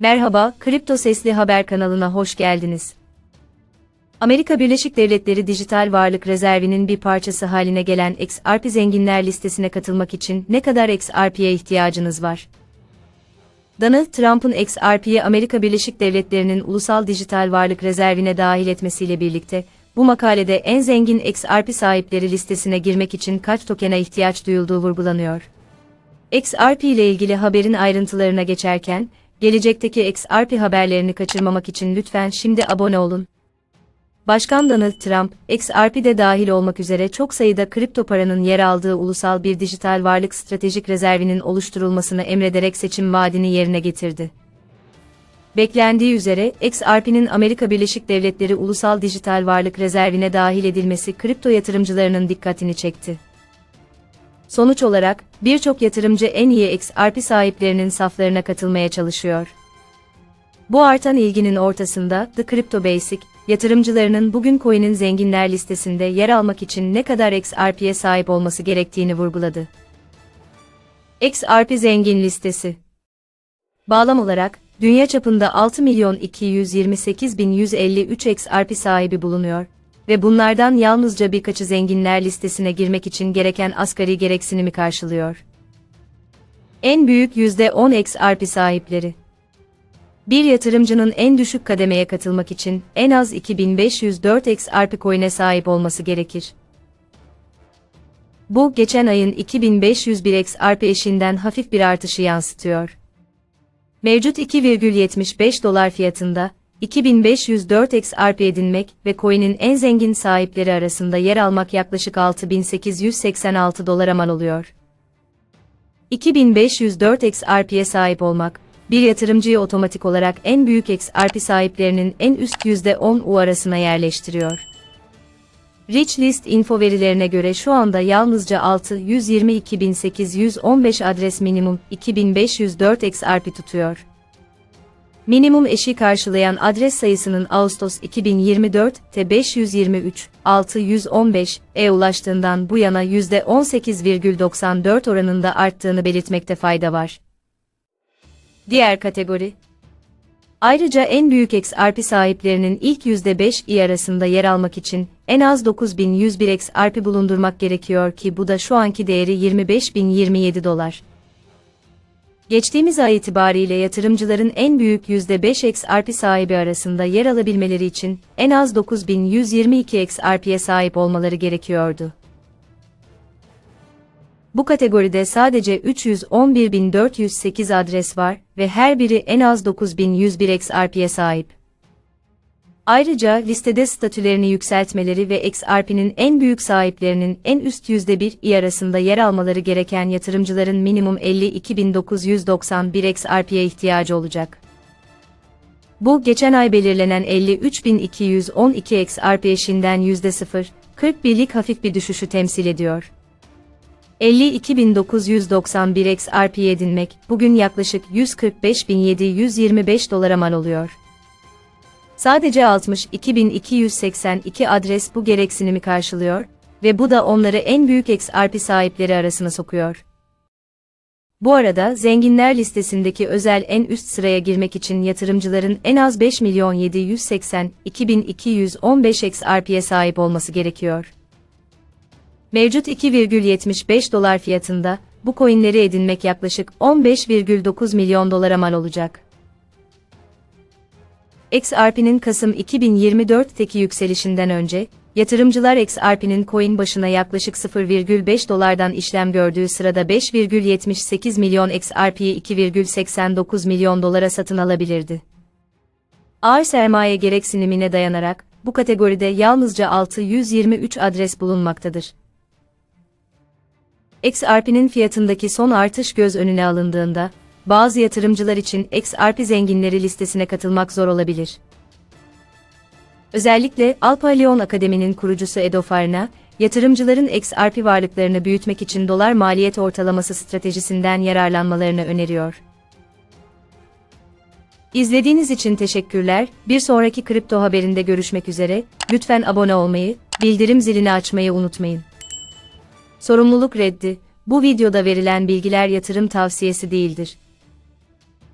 Merhaba, Kripto Sesli Haber kanalına hoş geldiniz. Amerika Birleşik Devletleri Dijital Varlık Rezervi'nin bir parçası haline gelen XRP zenginler listesine katılmak için ne kadar XRP'ye ihtiyacınız var? Donald Trump'ın XRP'yi Amerika Birleşik Devletleri'nin ulusal dijital varlık rezervine dahil etmesiyle birlikte, bu makalede en zengin XRP sahipleri listesine girmek için kaç tokena ihtiyaç duyulduğu vurgulanıyor. XRP ile ilgili haberin ayrıntılarına geçerken, gelecekteki XRP haberlerini kaçırmamak için lütfen şimdi abone olun. Başkan Donald Trump, XRP'de dahil olmak üzere çok sayıda kripto paranın yer aldığı ulusal bir dijital varlık stratejik rezervinin oluşturulmasını emrederek seçim vaadini yerine getirdi. Beklendiği üzere, XRP'nin Amerika Birleşik Devletleri Ulusal Dijital Varlık Rezervine dahil edilmesi kripto yatırımcılarının dikkatini çekti. Sonuç olarak, birçok yatırımcı en iyi XRP sahiplerinin saflarına katılmaya çalışıyor. Bu artan ilginin ortasında, The Crypto Basic, yatırımcılarının bugün coin'in zenginler listesinde yer almak için ne kadar XRP'ye sahip olması gerektiğini vurguladı. XRP zengin listesi Bağlam olarak, dünya çapında 6 milyon 228 bin 153 XRP sahibi bulunuyor ve bunlardan yalnızca birkaçı zenginler listesine girmek için gereken asgari gereksinimi karşılıyor. En büyük %10 XRP sahipleri. Bir yatırımcının en düşük kademeye katılmak için en az 2504 XRP coin'e sahip olması gerekir. Bu, geçen ayın 2501 XRP eşiğinden hafif bir artışı yansıtıyor. Mevcut 2,75 dolar fiyatında, 2504 XRP edinmek ve coin'in en zengin sahipleri arasında yer almak yaklaşık 6886 dolara mal oluyor. 2504 XRP'ye sahip olmak, bir yatırımcıyı otomatik olarak en büyük XRP sahiplerinin en üst %10 U arasına yerleştiriyor. Rich List info verilerine göre şu anda yalnızca 622.815 adres minimum 2504 XRP tutuyor. Minimum eşi karşılayan adres sayısının Ağustos 2024'te 523, 615 e ulaştığından bu yana %18,94 oranında arttığını belirtmekte fayda var. Diğer kategori Ayrıca en büyük XRP sahiplerinin ilk %5'i arasında yer almak için en az 9101 XRP bulundurmak gerekiyor ki bu da şu anki değeri 25027 dolar. Geçtiğimiz ay itibariyle yatırımcıların en büyük %5 XRP sahibi arasında yer alabilmeleri için en az 9122 XRP'ye sahip olmaları gerekiyordu. Bu kategoride sadece 311.408 adres var ve her biri en az 9101 XRP'ye sahip. Ayrıca listede statülerini yükseltmeleri ve XRP'nin en büyük sahiplerinin en üst %1 arasında yer almaları gereken yatırımcıların minimum 52.991 XRP'ye ihtiyacı olacak. Bu, geçen ay belirlenen 53.212 XRP eşiğinden %0.41'lik hafif bir düşüşü temsil ediyor. 52.991 XRP edinmek, bugün yaklaşık 145.725 dolara mal oluyor. Sadece 62.282 adres bu gereksinimi karşılıyor ve bu da onları en büyük XRP sahipleri arasına sokuyor. Bu arada zenginler listesindeki özel en üst sıraya girmek için yatırımcıların en az 5 milyon 782.215 XRP'ye sahip olması gerekiyor. Mevcut 2,75 dolar fiyatında bu coinleri edinmek yaklaşık 15,9 milyon dolara mal olacak. XRP'nin Kasım 2024'teki yükselişinden önce, yatırımcılar XRP'nin coin başına yaklaşık 0,5 dolardan işlem gördüğü sırada 5,78 milyon XRP'yi 2,89 milyon dolara satın alabilirdi. Ağır sermaye gereksinimine dayanarak, bu kategoride yalnızca 623 adres bulunmaktadır. XRP'nin fiyatındaki son artış göz önüne alındığında, bazı yatırımcılar için XRP zenginleri listesine katılmak zor olabilir. Özellikle Alpa Leon Akademi'nin kurucusu Edo Farna, yatırımcıların XRP varlıklarını büyütmek için dolar maliyet ortalaması stratejisinden yararlanmalarını öneriyor. İzlediğiniz için teşekkürler. Bir sonraki kripto haberinde görüşmek üzere. Lütfen abone olmayı, bildirim zilini açmayı unutmayın. Sorumluluk reddi. Bu videoda verilen bilgiler yatırım tavsiyesi değildir.